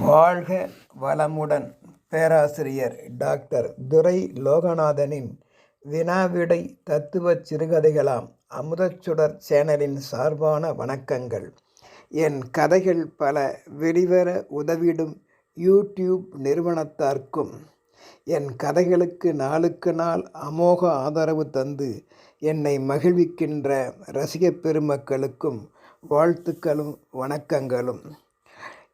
வாழ்க வளமுடன். பேராசிரியர் டாக்டர் துரை லோகநாதனின் வினாவிடை தத்துவச் சிறுகதைகளாம் அமுதச்சுடர் சேனலின் சார்பான வணக்கங்கள். என் கதைகள் பல வெளிவர உதவிடும் யூடியூப் நிறுவனத்தார்க்கும். என் கதைகளுக்கு நாளுக்கு நாள் அமோக ஆதரவு தந்து என்னை மகிழ்விக்கின்ற ரசிகப் பெருமக்களுக்கும் வாழ்த்துக்களும் வணக்கங்களும்.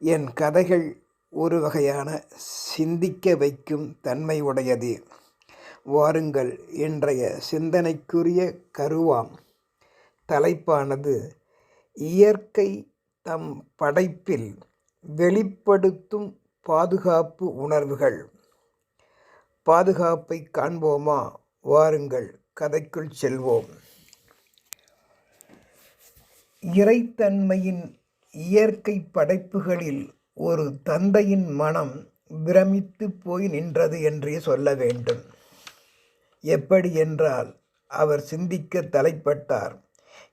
என் கதைகள் ஒரு வகையான சிந்திக்க வைக்கும் தன்மை உடையது வாருங்கள் இன்றைய சிந்தனைக்குரிய கருவாம். தலைப்பானது இயற்கை தம் படைப்பில் வெளிப்படுத்தும் பாதுகாப்பு உணர்வுகள். பாதுகாப்பை காண்போமா? வாருங்கள் கதைக்குள் செல்வோம். இறைத்தன்மையின் இயற்கை படைப்புகளில் ஒரு தந்தையின் மனம் பிரமித்து போய் நின்றது என்றே சொல்ல வேண்டும். எப்படி என்றால் அவர் சிந்திக்க தலைப்பட்டார்.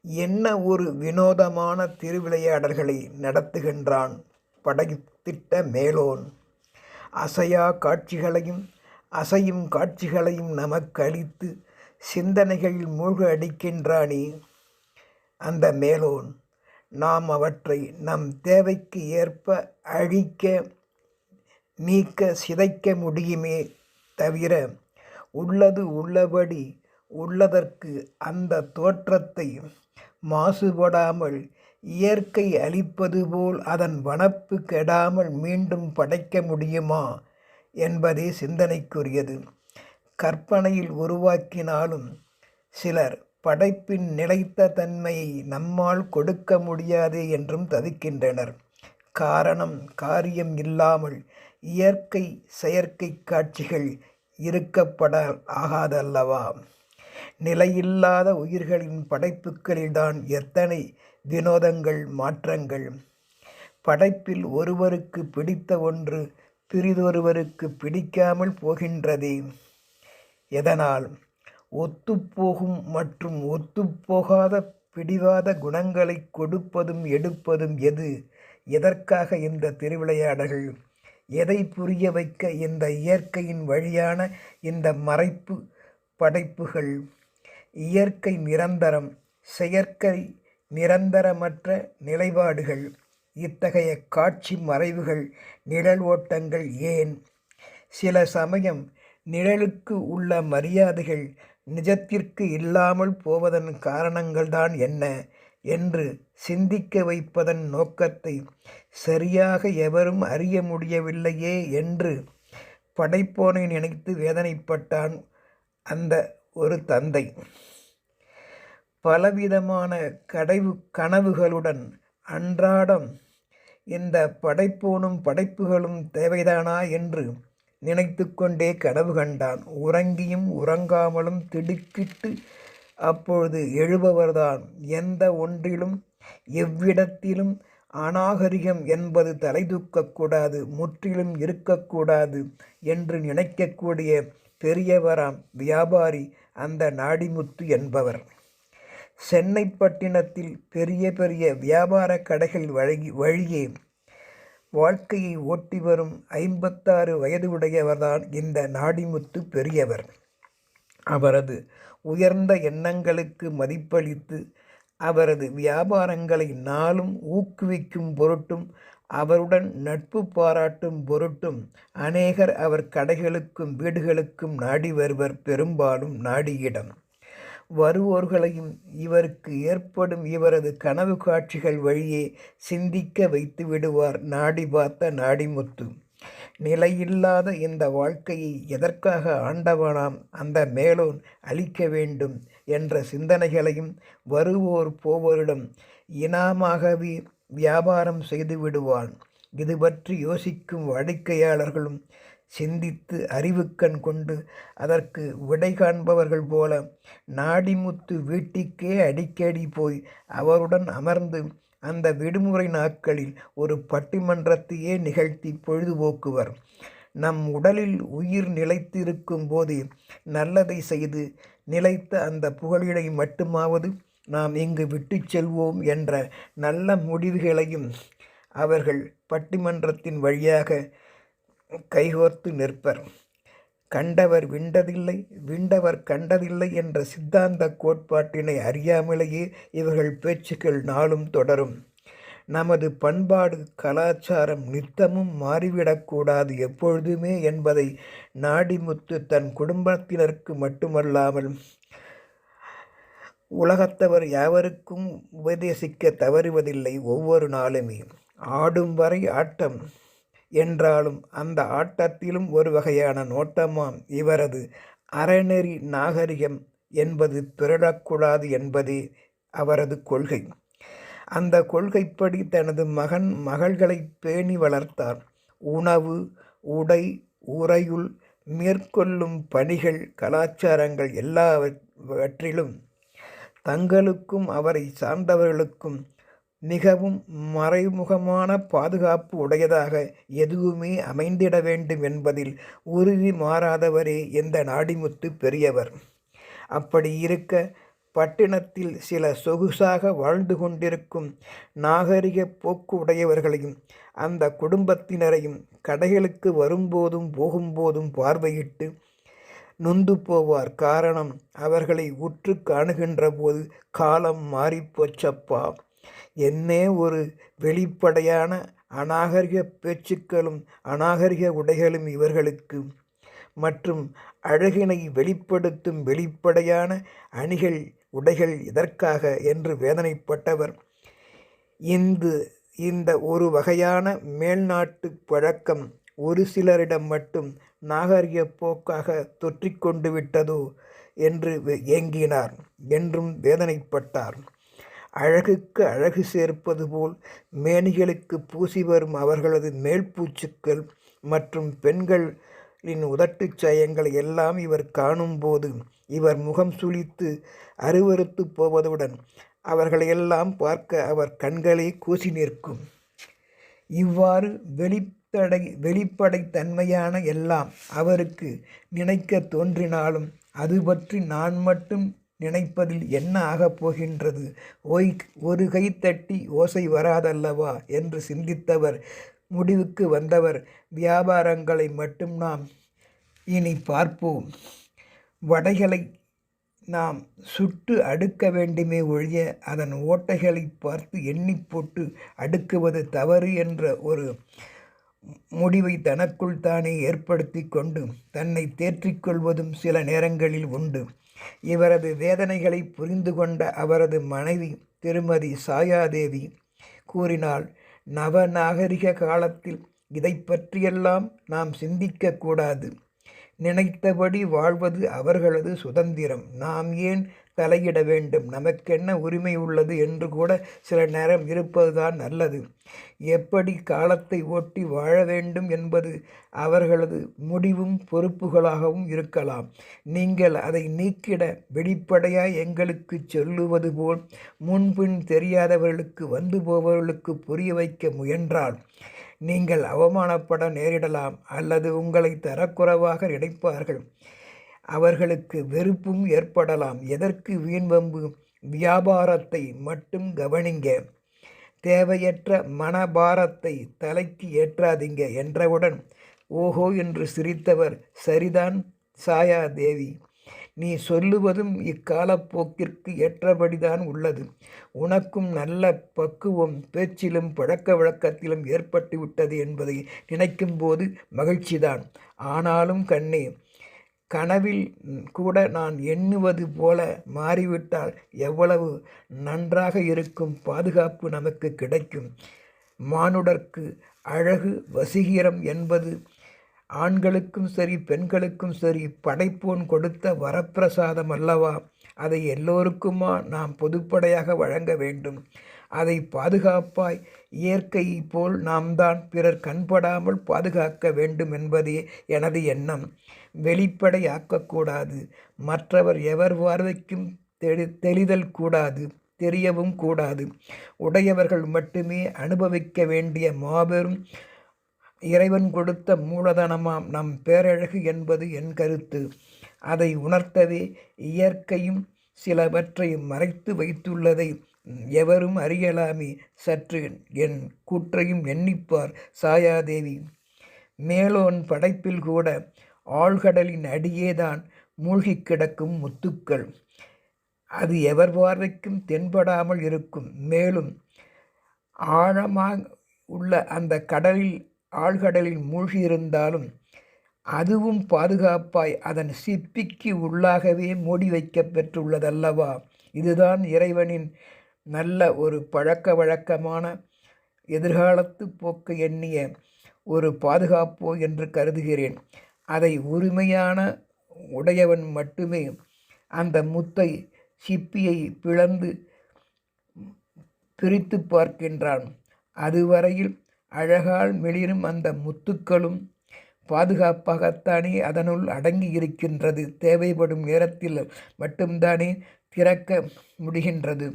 என்ன ஒரு வினோதமான திருவிளையாடல்களை நடத்துகின்றான் படைத்திட்ட மேலோன். அசையா காட்சிகளையும் அசையும் காட்சிகளையும் நமக்கு அளித்து சிந்தனைகளில் மூழ்க அடிக்கின்றானே அந்த மேலோன். நாம் அவற்றை நம் தேவைக்கு ஏற்ப அழிக்க நீக்க சிதைக்க முடியுமே தவிர உள்ளது உள்ளபடி உள்ளதற்கு அந்த தோற்றத்தை மாசுபடாமல் இயற்கை அளிப்பது போல் அதன் வனப்பு கெடாமல் மீண்டும் படைக்க முடியுமா என்பதே சிந்தனைக்குரியது. கற்பனையில் உருவாக்கினாலும் சிலர் படைப்பின் நிலைத்த தன்மையை நம்மால் கொடுக்க முடியாது என்றும் தவிக்கின்றனர். காரணம் காரியம் இல்லாமல் இயற்கை செயற்கை காட்சிகள் இருக்கப்பட ஆகாதல்லவா? நிலையில்லாத உயிர்களின் படைப்புகளில்தான் எத்தனை வினோதங்கள் மாற்றங்கள்? படைப்பில் ஒருவருக்கு பிடித்த ஒன்று பிறிதொருவருக்கு பிடிக்காமல் போகின்றதே. எதனால்? ஒத்துப்போகும் மற்றும் ஒத்துப்போகாத பிடிவாத குணங்களை கொடுப்பதும் எடுப்பதும் எது? எதற்காக இந்த திருவிளையாடல்கள்? எதை புரிய வைக்க இந்த இயற்கையின் வழியான இந்த மறைப்பு படைப்புகள்? இயற்கை நிரந்தரம் செயற்கை நிரந்தரமற்ற நிலைப்பாடுகள். இத்தகைய காட்சி மறைவுகள் நிழல் ஓட்டங்கள் ஏன்? சில சமயம் நிழலுக்கு உள்ள மரியாதைகள் நிஜத்திற்கு இல்லாமல் போவதன் காரணங்கள்தான் என்ன என்று சிந்திக்க வைப்பதன் நோக்கத்தை சரியாக எவரும் அறிய முடியவில்லையே என்று படைப்போனை நினைத்து வேதனைப்பட்டான் அந்த ஒரு தந்தை. பலவிதமான கடைவு கனவுகளுடன் அன்றாடம் இந்த படைப்போனும் படைப்புகளும் தேவைதானா என்று நினைத்து கொண்டே கனவு கண்டான். உறங்கியும் உறங்காமலும் திடுக்கிட்டு அப்பொழுது எழுபவர்தான். எந்த ஒன்றிலும் எவ்விடத்திலும் அநாகரிகம் என்பது தலை தூக்கக்கூடாது முற்றிலும் இருக்கக்கூடாது என்று நினைக்கக்கூடிய பெரியவராம் வியாபாரி அந்த நாடிமுத்து என்பவர். சென்னைப்பட்டினத்தில் பெரிய பெரிய வியாபார கடைகள் வழங்கி வழியே வாழ்க்கையை ஓட்டி வரும் ஐம்பத்தாறு வயது உடையவர்தான் இந்த நாடிமுத்து பெரியவர். அவரது உயர்ந்த எண்ணங்களுக்கு மதிப்பளித்து அவரது வியாபாரங்களை நாளும் ஊக்குவிக்கும் பொருட்டும் அவருடன் நட்பு பாராட்டும் பொருட்டும் அநேகர் அவர் கடைகளுக்கும் வீடுகளுக்கும் நாடி வருவர் பெரும்பாலும் நாடியிடம். வருவோர்களையும் இவருக்கு ஏற்படும் இவரது கனவு காட்சிகள் வழியே சிந்திக்க வைத்து விடுவார் நாடி பார்த்த நாடிமுத்து. நிலையில்லாத இந்த வாழ்க்கையை எதற்காக ஆண்டவனாம் அந்த மேலோன் அளிக்க வேண்டும் என்ற சிந்தனைகளையும் வருவோர் போவோரிடம் இனாமாகவே வியாபாரம் செய்து விடுவான். இது பற்றி யோசிக்கும் வாடிக்கையாளர்களும் சிந்தித்து அறிவுக்கண் கொண்டு அதற்கு விடை காண்பவர்கள் போல நாடிமுத்து வீட்டிற்கே அடிக்கடி போய் அவருடன் அமர்ந்து அந்த விடுமுறை நாட்களில் ஒரு பட்டிமன்றத்தையே நிகழ்த்தி பொழுதுபோக்குவர். நம் உடலில் உயிர் நிலைத்திருக்கும் போது நல்லதை செய்து நிலைத்த அந்த புகழிடை மட்டுமாவது நாம் இங்கு விட்டு செல்வோம் என்ற நல்ல முடிவுகளையும் அவர்கள் பட்டிமன்றத்தின் வழியாக கைகோர்த்து நிற்பர். கண்டவர் விண்டதில்லை விண்டவர் கண்டதில்லை என்ற சித்தாந்த கோட்பாட்டினை அறியாமலேயே இவர்கள் பேச்சுக்கள் நாளும் தொடரும். நமது பண்பாடு கலாச்சாரம் நித்தமும் மாறிவிடக்கூடாது எப்பொழுதுமே என்பதை நாடிமுத்து தன் குடும்பத்தினருக்கு மட்டுமல்லாமல் உலகத்தவர் யாவருக்கும் உபதேசிக்க தவறுவதில்லை ஒவ்வொரு நாளுமே. ஆடும் வரை ஆட்டம். என்றாலும் அந்த ஆட்டத்திலும் ஒரு வகையான நோட்டமாம் இவரது அறநெறி நாகரிகம் என்பது பிறழக்கூடாது என்பதே அவரது கொள்கை. அந்த கொள்கைப்படி தனது மகன் மகள்களை பேணி வளர்த்தார். உணவு உடை உறையுள் மேற்கொள்ளும் பணிகள் கலாச்சாரங்கள் எல்லாவற்றிலும் தங்களுக்கும் அவரை சார்ந்தவர்களுக்கும் மிகவும் மறைமுகமான பாதுகாப்பு உடையதாக எதுவுமே அமைந்திட வேண்டும் என்பதில் உறுதி மாறாதவரே எந்த நாடிமுத்து பெரியவர். அப்படி இருக்க பட்டினத்தில் சில சொகுசாக வாழ்ந்து கொண்டிருக்கும் நாகரிக போக்கு உடையவர்களையும் அந்த குடும்பத்தினரையும் கடைகளுக்கு வரும்போதும் போகும்போதும் பார்வையிட்டு நொந்து போவார். காரணம் அவர்களை உற்று காணுகின்ற போது காலம் மாறிப்போச்சப்பா. என்னே ஒரு வெளிப்படையான அநாகரிக பேச்சுக்களும் அநாகரிக உடைகளும் இவர்களுக்கு. மற்றும் அழகினை வெளிப்படுத்தும் வெளிப்படையான அணிகள் உடைகள் எதற்காக என்று வேதனைப்பட்டவர். இந்து இந்த ஒரு வகையான மேல்நாட்டு பழக்கம் ஒரு சிலரிடம் மட்டும் நாகரிக போக்காக தொற்றிக்கொண்டு விட்டதோ என்று ஏங்கினார் என்றும் வேதனைப்பட்டார். அழகுக்கு அழகு சேர்ப்பது போல் மேனிகளுக்கு பூசி வரும் அவர்களது மேல்பூச்சுக்கள் மற்றும் பெண்களின் உதட்டுச் சயங்கள் எல்லாம் இவர் காணும்போது இவர் முகம் சுளித்து அருவறுத்து போவதுடன் அவர்களையெல்லாம் பார்க்க அவர் கண்களே கூசி நிற்கும். இவ்வாறு வெளிப்படை வெளிப்படைத்தன்மையான எல்லாம் அவருக்கு நினைக்க தோன்றினாலும் அது பற்றி நான் மட்டும் நினைப்பதில் என்ன ஆகப் போகின்றது? ஓய் ஒரு கை தட்டி ஓசை வராதல்லவா? என்று சிந்தித்தவர் முடிவுக்கு வந்தவர் வியாபாரங்களை மட்டும் நாம் இனி பார்ப்போம். வடைகளை நாம் சுட்டு அடுக்க வேண்டுமே ஒழிய அதன் ஓட்டைகளை பார்த்து எண்ணி போட்டு அடுக்குவது தவறு என்ற ஒரு முடிவை தனக்குள் தானே ஏற்படுத்தி கொண்டு தன்னை தேற்றிக்கொள்வதும் சில நேரங்களில் உண்டு. இவரது வேதனைகளை புரிந்து கொண்ட அவரது மனைவி திருமதி சாயாதேவி கூறினாள் நவநாகரிக காலத்தில் இதை பற்றியெல்லாம் நாம் சிந்திக்கக்கூடாது நினைத்தபடி வாழ்வது அவர்களது சுதந்திரம். நாம் ஏன் தலையிட வேண்டும். நமக்கென்ன உரிமை உள்ளது என்று கூட சில நேரம் இருப்பதுதான் நல்லது. எப்படி காலத்தை ஓட்டி வாழ வேண்டும் என்பது அவர்களது முடிவும் பொறுப்புகளாகவும் இருக்கலாம். நீங்கள் அதை நீக்கிட வெளிப்படையாய் எங்களுக்கு சொல்லுவது போல் முன்பின் தெரியாதவர்களுக்கு வந்து போபவர்களுக்கு புரிய வைக்க முயன்றால் நீங்கள் அவமானப்பட நேரிடலாம் அல்லது உங்களை தரக்குறைவாக நினைப்பார்கள். அவர்களுக்கு வெறுப்பும் ஏற்படலாம். எதற்கு வீண்வம்பு வியாபாரத்தை மட்டும் கவனிங்க. தேவையற்ற மனபாரத்தை தலைக்கு ஏற்றாதீங்க என்றவுடன் ஓஹோ என்று சிரித்தவர் சரிதான் சாயா தேவி நீ சொல்லுவதும் இக்காலப்போக்கிற்கு ஏற்றபடிதான் உள்ளது. உனக்கும் நல்ல பக்குவம் பேச்சிலும் பழக்க வழக்கத்திலும் ஏற்பட்டு விட்டது என்பதை நினைக்கும்போது மகிழ்ச்சிதான். ஆனாலும் கண்ணே கனவில் கூட நான் எண்ணுவது போல மாறிவிட்டால் எவ்வளவு நன்றாக இருக்கும் பாதுகாப்பு நமக்கு கிடைக்கும். மானுடர்க்கு அழகு வசீகரம் என்பது ஆண்களுக்கும் சரி பெண்களுக்கும் சரி படைப்போன் கொடுத்த வரப்பிரசாதம் அல்லவா? அதை எல்லோருக்குமா நாம் பொதுப்படையாக வழங்க வேண்டும். அதை பாதுகாப்பாய் இயற்கை போல் நாம் தான் பிறர் கண்படாமல் பாதுகாக்க வேண்டும் என்பதே எனது எண்ணம். வெளிப்படையாக்கக்கூடாது. மற்றவர் எவர் பார்வைக்கும் தெளி தெளிதல் கூடாது தெரியவும் கூடாது. உடையவர்கள் மட்டுமே அனுபவிக்க வேண்டிய மாபெரும் இறைவன் கொடுத்த மூலதனமாம் நம் பேரழகு என்பது என் கருத்து. அதை உணர்த்தவே இயற்கையும் சிலவற்றை மறைத்து வைத்துள்ளதை எவரும் அறியலாமே சற்று என் கூற்றையும் எண்ணிப்பார் சாயாதேவி. மேலோன் படைப்பில் கூட ஆழ்கடலின் அடியேதான் மூழ்கிக் கிடக்கும் முத்துக்கள். அது எவர் பார்வைக்கும் தென்படாமல் இருக்கும். மேலும் ஆழமாக உள்ள அந்த கடலில் ஆழ்கடலில் மூழ்கியிருந்தாலும் அதுவும் பாதுகாப்பாய் அதன் சிப்பிக்கு உள்ளாகவே மூடி வைக்கப் பெற்றுள்ளதல்லவா? இதுதான் இறைவனின் நல்ல ஒரு பழக்க வழக்கமான எதிர்காலத்து போக்கு எண்ணிய ஒரு பாதுகாப்போ என்று கருதுகிறேன். அதை உரிமையான உடையவன் மட்டுமே அந்த முத்தை சிப்பியை பிளந்து பிரித்து பார்க்கின்றான். அதுவரையில் அழகால் மெளிரும் அந்த முத்துக்களும் பாதுகாப்பாகத்தானே அதனுள் அடங்கி இருக்கின்றது. தேவைப்படும் நேரத்தில் மட்டும்தானே திறக்க முடிகின்றது.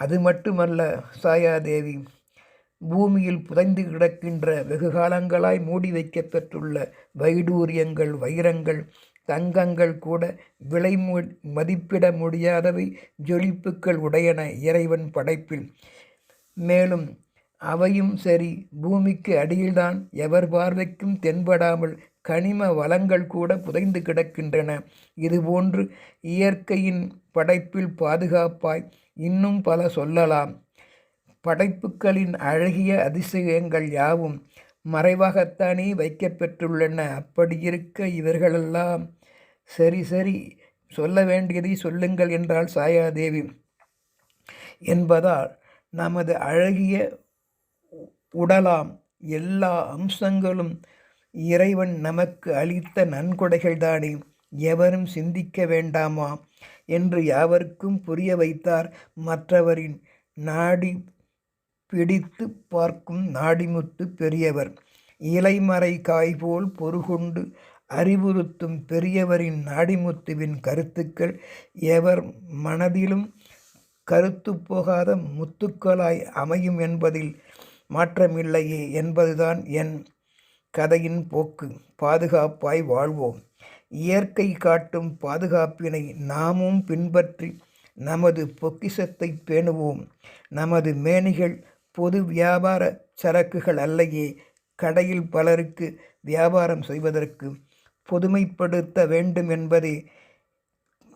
அது மட்டுமல்ல சாயாதேவி பூமியில் புதைந்து கிடக்கின்ற வெகு காலங்களாய் மூடி வைக்கப்பெற்றுள்ள வைடூரியங்கள் வைரங்கள் தங்கங்கள் கூட விலை மதிப்பிட முடியாதவை ஜொலிப்புக்கள் உடையன இறைவன் படைப்பில். மேலும் அவையும் சரி பூமிக்கு அடியில்தான் எவர் பார்வைக்கும் தென்படாமல் கனிம வளங்கள் கூட புதைந்து கிடக்கின்றன. இதுபோன்று இயற்கையின் படைப்பில் பாதுகாப்பாய் இன்னும் பல சொல்லலாம். படைப்புகளின் அழகிய அதிசயங்கள் யாவும் மறைவாகத்தானே வைக்கப்பெற்றுள்ளன. அப்படியிருக்க இவர்களெல்லாம் சரி சரி சொல்ல வேண்டியதை சொல்லுங்கள் என்றால் சாயாதேவி. என்பதால் நமது அழகிய உடலாம் எல்லா அம்சங்களும் இறைவன் நமக்கு அளித்த நன்கொடைகள்தானே. எவரும் சிந்திக்க வேண்டாமா? என்று யாவருக்கும் புரிய வைத்தார் மற்றவரின் நாடி பிடித்து பார்க்கும் நாடிமுத்து பெரியவர். இலைமறை காய் போல் பொறுகொண்டு அறிவுறுத்தும் பெரியவரின் நாடிமுத்துவின் கருத்துக்கள் எவர் மனதிலும் கருத்து போகாத முத்துக்களாய் அமையும் என்பதில் மாற்றமில்லையே என்பதுதான் என் கதையின் போக்கு. பாதுகாப்பாய் வாழ்வோம். இயற்கை காட்டும் பாதுகாப்பினை நாமும் பின்பற்றி நமது பொக்கிசத்தை பேணுவோம். நமது மேனிகள் பொது வியாபார சரக்குகள் அல்லையே. கடையில் பலருக்கு வியாபாரம் செய்வதற்கு பொதுமைப்படுத்த வேண்டும் என்பதே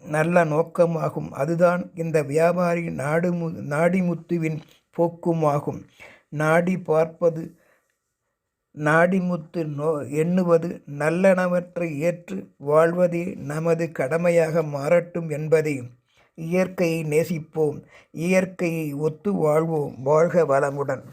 நல்ல நோக்கமாகும். அதுதான் இந்த வியாபாரி நாடு மு நாடிமுத்துவின் போக்குமாகும். நாடி பார்ப்பது நாடிமுத்து நோ எண்ணுவது நல்லனவற்றை ஏற்று வாழ்வதே நமது கடமையாக மாறட்டும் என்பதை இயற்கையை நேசிப்போம். இயற்கையை ஒத்து வாழ்வோம். வாழ்க வளமுடன்.